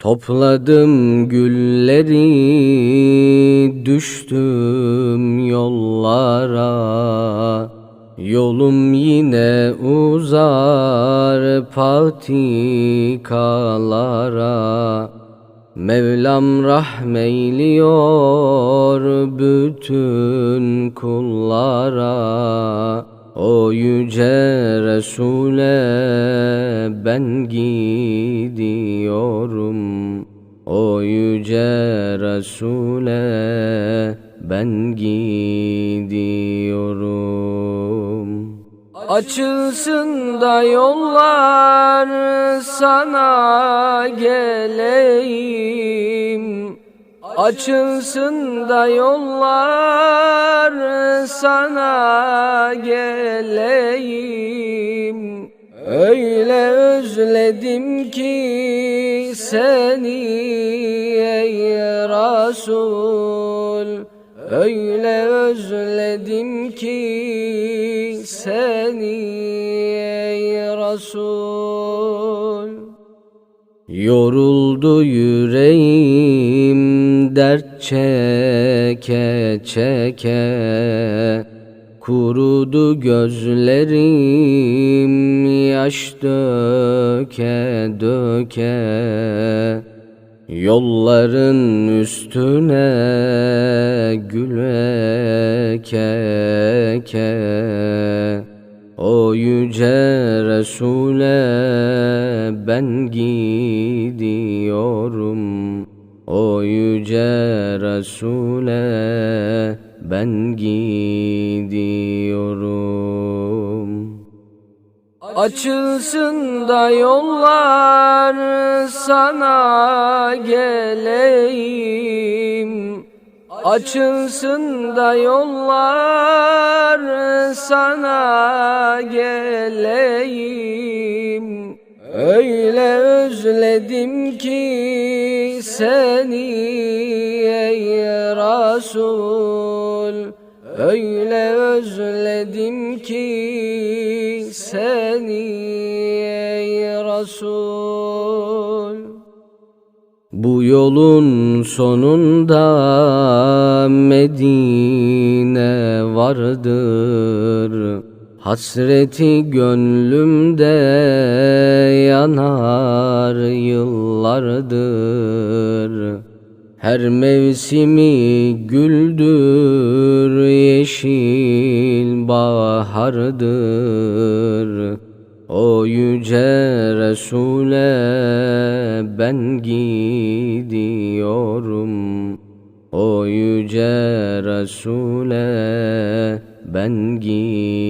Topladım gülleri, düştüm yollara. Yolum yine uzar patikalara. Mevlam rahmeyliyor bütün kullara. O yüce Resul'e ben gidiyorum. Yüce Resul'e ben gidiyorum. Açılsın da yollar sana geleyim. Açılsın da yollar sana geleyim. Öyle özledim ki seni ey Resul. Öyle özledim ki seni ey Resul. Yoruldu yüreğim dert çeke çeke Kurudu gözlerim yaş döke döke. Yolların üstüne gül eke O yüce Resul'e ben gidiyorum. O yüce Resul'e ben gidiyorum. Açılsın da yollar sana geleyim. Açılsın da yollar sana geleyim. Öyle Resul Öyle özledim ki seni ey Resul. Bu yolun sonunda Medine vardır. Hasreti gönlümde yanar yıllardır her mevsimi güldür yeşil bahardır. O yüce Resul'e ben gidiyorum. O yüce Resul'e ben gidiyorum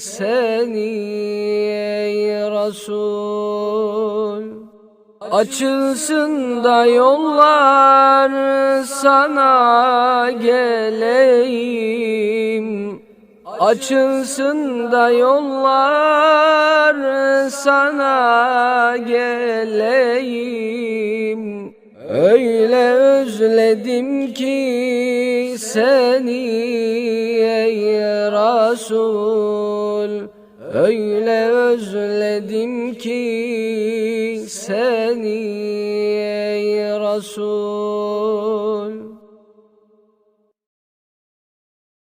seni ey Resul. Açılsın da yollar sana geleyim. Açılsın da yollar sana geleyim. Öyle özledim ki seni ey Resul Öyle özledim ki seni ey Resul